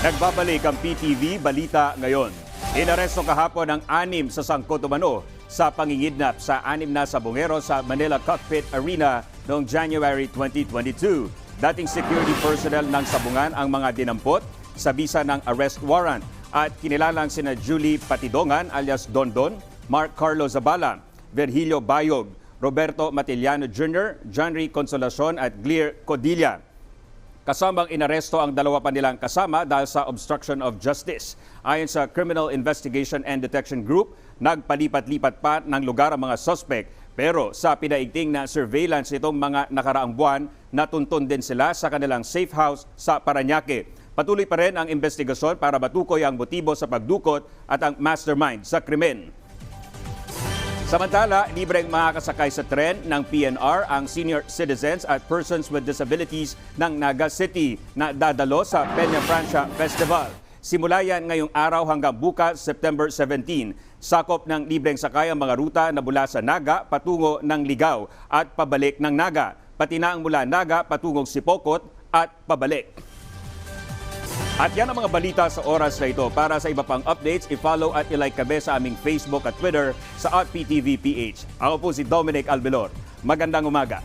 Nagbabalik ang PTV Balita ngayon. Inaresto kahapon ang anim sa sangkot umano sa pangingidnap sa anim na sabungero sa Manila Cockpit Arena noong January 2022. Dating security personnel ng sabungan ang mga dinampot sa bisa ng arrest warrant at kinilalang sina Julie Patidongan alias Dondon, Mark Carlo Zabala, Virgilio Bayog, Roberto Matiliano Jr., Johnry Consolacion at Glear Codilla. Kasamang inaresto ang dalawa pa nilang kasama dahil sa obstruction of justice. Ayon sa Criminal Investigation and Detection Group, nagpalipat-lipat pa ng lugar ang mga suspect. Pero sa pinaigting na surveillance itong mga nakaraang buwan, natuntun din sila sa kanilang safe house sa Paranaque. Patuloy pa rin ang investigasyon para matukoy ang motibo sa pagdukot at ang mastermind sa krimen. Samantala, libreng makakasakay sa tren ng PNR ang senior citizens at persons with disabilities ng Naga City na dadalo sa Peña Francia Festival. Simula yan ngayong araw hanggang bukas, September 17. Sakop ng libreng sakay ang mga ruta na mula sa Naga patungo ng Ligaw at pabalik ng Naga. Pati na ang mula Naga patungong Sipokot at pabalik. At yan ang mga balita sa oras na ito. Para sa iba pang updates, i-follow at i-like kami sa aming Facebook at Twitter sa PTVPH. Ako po si Dominic Albelor. Magandang umaga.